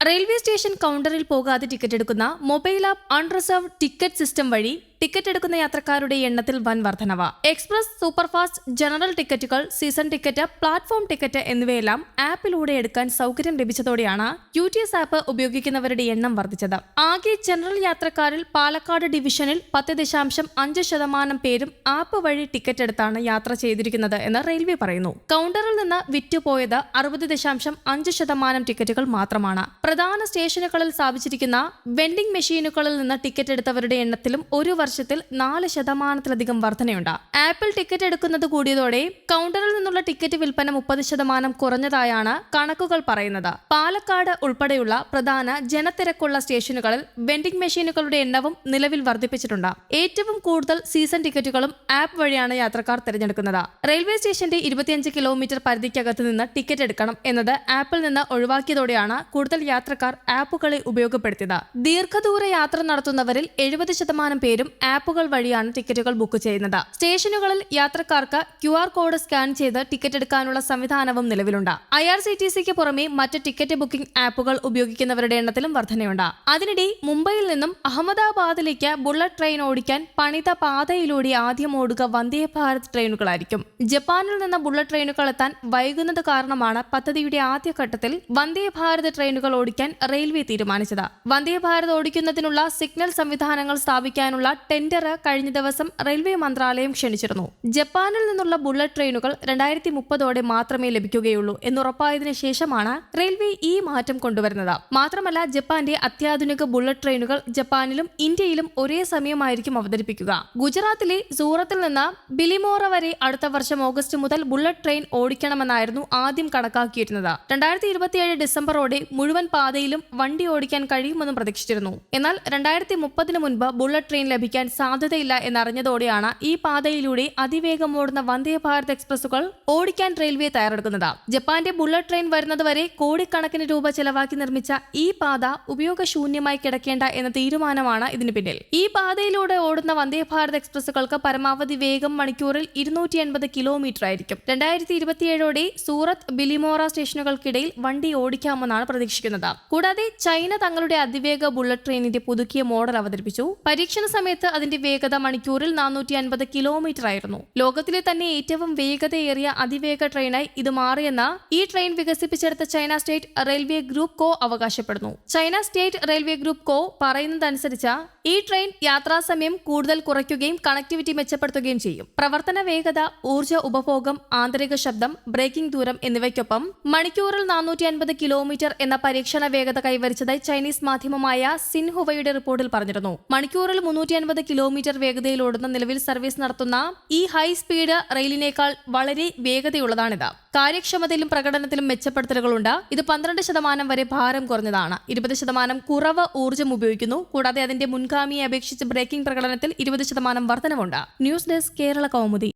Railway station കൗണ്ടറിൽ പോകാതെ ticket എടുക്കുന്ന mobile app unreserve ticket system വഴി ടിക്കറ്റ് എടുക്കുന്ന യാത്രക്കാരുടെ എണ്ണത്തിൽ വൻ വർധനവ. എക്സ്പ്രസ് സൂപ്പർഫാസ്റ്റ് ജനറൽ ടിക്കറ്റുകൾ സീസൺ ടിക്കറ്റ് പ്ലാറ്റ്ഫോം ടിക്കറ്റ് എന്നിവയെല്ലാം ആപ്പിലൂടെ എടുക്കാൻ സൗകര്യം ലഭിച്ചതോടെയാണ് യു ടി എസ് ആപ്പ് ഉപയോഗിക്കുന്നവരുടെ എണ്ണം വർദ്ധിച്ചത്. ആകെ ജനറൽ യാത്രക്കാരിൽ പാലക്കാട് ഡിവിഷനിൽ പത്ത് ദശാംശം അഞ്ച് ശതമാനം പേരും ആപ്പ് വഴി ടിക്കറ്റ് എടുത്താണ് യാത്ര ചെയ്തിരിക്കുന്നത് എന്ന് റെയിൽവേ പറയുന്നു. കൗണ്ടറിൽ നിന്ന് വിറ്റുപോയത് അറുപത് ദശാംശം അഞ്ച് ശതമാനം ടിക്കറ്റുകൾ മാത്രമാണ്. പ്രധാന സ്റ്റേഷനുകളിൽ സ്ഥാപിച്ചിരിക്കുന്ന വെൻഡിംഗ് മെഷീനുകളിൽ നിന്ന് ടിക്കറ്റ് എടുത്തവരുടെ എണ്ണത്തിലും ഒരു വർഷത്തിൽ നാല് ശതമാനത്തിലധികം വർധനയുണ്ട്. ആപ്പിൾ ടിക്കറ്റ് എടുക്കുന്നത് കൂടിയതോടെ കൗണ്ടറിൽ നിന്നുള്ള ടിക്കറ്റ് വിൽപ്പന മുപ്പത് ശതമാനം കുറഞ്ഞതായാണ് കണക്കുകൾ പറയുന്നത്. പാലക്കാട് ഉൾപ്പെടെയുള്ള പ്രധാന ജനത്തിരക്കുള്ള സ്റ്റേഷനുകളിൽ വെൻഡിംഗ് മെഷീനുകളുടെ എണ്ണവും നിലവിൽ വർദ്ധിപ്പിച്ചിട്ടുണ്ട്. ഏറ്റവും കൂടുതൽ സീസൺ ടിക്കറ്റുകളും ആപ്പ് വഴിയാണ് യാത്രക്കാർ തിരഞ്ഞെടുക്കുന്നത്. റെയിൽവേ സ്റ്റേഷന്റെ ഇരുപത്തിയഞ്ച് കിലോമീറ്റർ പരിധിക്കകത്ത് നിന്ന് ടിക്കറ്റ് എടുക്കണം എന്നത് ആപ്പിൽ നിന്ന് ഒഴിവാക്കിയതോടെയാണ് കൂടുതൽ യാത്രക്കാർ ആപ്പുകളെ ഉപയോഗപ്പെടുത്തിയത്. ദീർഘദൂര യാത്ര നടത്തുന്നവരിൽ എഴുപത് ശതമാനം പേരും ആപ്പുകൾ വഴിയാണ് ടിക്കറ്റുകൾ ബുക്ക് ചെയ്യുന്നത്. സ്റ്റേഷനുകളിൽ യാത്രക്കാർക്ക് ക്യു ആർ കോഡ് സ്കാൻ ചെയ്ത് ടിക്കറ്റ് എടുക്കാനുള്ള സംവിധാനവും നിലവിലുണ്ട്. ഐ ആർ സി ടി സിക്ക് പുറമെ മറ്റ് ടിക്കറ്റ് ബുക്കിംഗ് ആപ്പുകൾ ഉപയോഗിക്കുന്നവരുടെ എണ്ണത്തിലും വർധനയുണ്ട്. അതിനിടെ മുംബൈയിൽ നിന്നും അഹമ്മദാബാദിലേക്ക് ബുള്ളറ്റ് ട്രെയിൻ ഓടിക്കാൻ പണിത പാതയിലൂടെ ആദ്യം ഓടുക വന്ദേ ഭാരത് ട്രെയിനുകളായിരിക്കും. ജപ്പാനിൽ നിന്ന് ബുള്ളറ്റ് ട്രെയിനുകൾ എത്താൻ വൈകുന്നത് കാരണമാണ് പദ്ധതിയുടെ ആദ്യഘട്ടത്തിൽ വന്ദേ ഭാരത് ട്രെയിനുകൾ ഓടിക്കാൻ റെയിൽവേ തീരുമാനിച്ചത്. വന്ദേ ഭാരത് ഓടിക്കുന്നതിനുള്ള സിഗ്നൽ സംവിധാനങ്ങൾ സ്ഥാപിക്കാനുള്ള ടെൻഡർ കഴിഞ്ഞ ദിവസം റെയിൽവേ മന്ത്രാലയം ക്ഷണിച്ചിരുന്നു. ജപ്പാനിൽ നിന്നുള്ള ബുള്ളറ്റ് ട്രെയിനുകൾ രണ്ടായിരത്തി മുപ്പതോടെ മാത്രമേ ലഭിക്കുകയുള്ളൂ എന്നുറപ്പായതിനു ശേഷമാണ് റെയിൽവേ ഈ മാറ്റം കൊണ്ടുവരുന്നത്. മാത്രമല്ല ജപ്പാന്റെ അത്യാധുനിക ബുള്ളറ്റ് ട്രെയിനുകൾ ജപ്പാനിലും ഇന്ത്യയിലും ഒരേ സമയമായിരിക്കും അവതരിപ്പിക്കുക. ഗുജറാത്തിലെ സൂറത്തിൽ നിന്ന് ബിലിമോറ വരെ അടുത്ത വർഷം ഓഗസ്റ്റ് മുതൽ ബുള്ളറ്റ് ട്രെയിൻ ഓടിക്കണമെന്നായിരുന്നു ആദ്യം കണക്കാക്കിയിരുന്നത്. രണ്ടായിരത്തി ഇരുപത്തിയേഴ് ഡിസംബറോടെ മുഴുവൻ പാതയിലും വണ്ടി ഓടിക്കാൻ കഴിയുമെന്നും പ്രതീക്ഷിച്ചിരുന്നു. എന്നാൽ രണ്ടായിരത്തി മുപ്പതിന് മുൻപ് ബുള്ളറ്റ് ട്രെയിൻ ലഭിക്കാൻ സാധ്യതയില്ല എന്നറിഞ്ഞതോടെയാണ് ഈ പാതയിലൂടെ അതിവേഗം ഓടുന്ന വന്ദേ ഭാരത് എക്സ്പ്രസുകൾ ഓടിക്കാൻ റെയിൽവേ തയ്യാറെടുക്കുന്നത്. ജപ്പാന്റെ ബുള്ളറ്റ് ട്രെയിൻ വരുന്നതുവരെ കോടിക്കണക്കിന് രൂപ ചെലവാക്കി നിർമ്മിച്ച ഈ പാത ഉപയോഗശൂന്യമായി കിടക്കേണ്ട എന്ന തീരുമാനമാണ് ഇതിന് പിന്നിൽ. ഈ പാതയിലൂടെ ഓടുന്ന വന്ദേ ഭാരത് എക്സ്പ്രസുകൾക്ക് പരമാവധി വേഗം മണിക്കൂറിൽ ഇരുന്നൂറ്റി എൺപത് കിലോമീറ്റർ ആയിരിക്കും. രണ്ടായിരത്തി ഇരുപത്തിയേഴോടെ സൂറത്ത് ബിലിമോറ സ്റ്റേഷനുകൾക്കിടയിൽ വണ്ടി ഓടിക്കാമെന്നാണ് പ്രതീക്ഷിക്കുന്നത്. കൂടാതെ ചൈന തങ്ങളുടെ അതിവേഗ ബുള്ളറ്റ് ട്രെയിനിന്റെ പുതുക്കിയ മോഡൽ അവതരിപ്പിച്ചു. പരീക്ഷണ സമയത്ത് അതിന്റെ വേഗത മണിക്കൂറിൽ നാനൂറ്റി അൻപത് കിലോമീറ്റർ ആയിരുന്നു ലോകത്തിലെ തന്നെ ഏറ്റവും വേഗതയേറിയ അതിവേഗ ട്രെയിനായി ഇത് മാറിയെന്ന് ഈ ട്രെയിൻ വികസിപ്പിച്ചെടുത്ത China state railway group co അവകാശപ്പെടുന്നു. China state railway group co പറയുന്നതനുസരിച്ച് ഈ ട്രെയിൻ യാത്രാസമയം കൂടുതൽ കുറയ്ക്കുകയും കണക്ടിവിറ്റി മെച്ചപ്പെടുത്തുകയും ചെയ്യും. പ്രവർത്തന വേഗത ഊർജ ഉപഭോഗം ആന്തരിക ശബ്ദം ബ്രേക്കിംഗ് ദൂരം എന്നിവയ്ക്കൊപ്പം മണിക്കൂറിൽ നാനൂറ്റി അൻപത് കിലോമീറ്റർ എന്ന പരീക്ഷണ വേഗത കൈവരിച്ചതായി ചൈനീസ് മാധ്യമമായ സിൻഹുവയുടെ റിപ്പോർട്ടിൽ പറഞ്ഞിരുന്നു. മണിക്കൂറിൽ മുന്നൂറ്റി അൻപത് കിലോമീറ്റർ വേഗതയിൽ ഓടുന്ന നിലവിൽ സർവീസ് നടത്തുന്ന ഈ ഹൈ സ്പീഡ് റെയിലിനേക്കാൾ വളരെ വേഗതയുള്ളതാണിത്. കാര്യക്ഷമതയിലും പ്രകടനത്തിലും മെച്ചപ്പെടുത്തലുകളുണ്ട്. ഇത് പന്ത്രണ്ട് ശതമാനം വരെ ഭാരം കുറഞ്ഞതാണ്. ഇരുപത് ശതമാനം കുറവ് ഊർജം ഉപയോഗിക്കുന്നു. കൂടാതെ അതിന്റെ മുൻഗാമിയെ അപേക്ഷിച്ച് ബ്രേക്കിംഗ് പ്രകടനത്തിൽ ഇരുപത് ശതമാനം വർധനവുണ്ട്. News desk Kerala Kaumudi.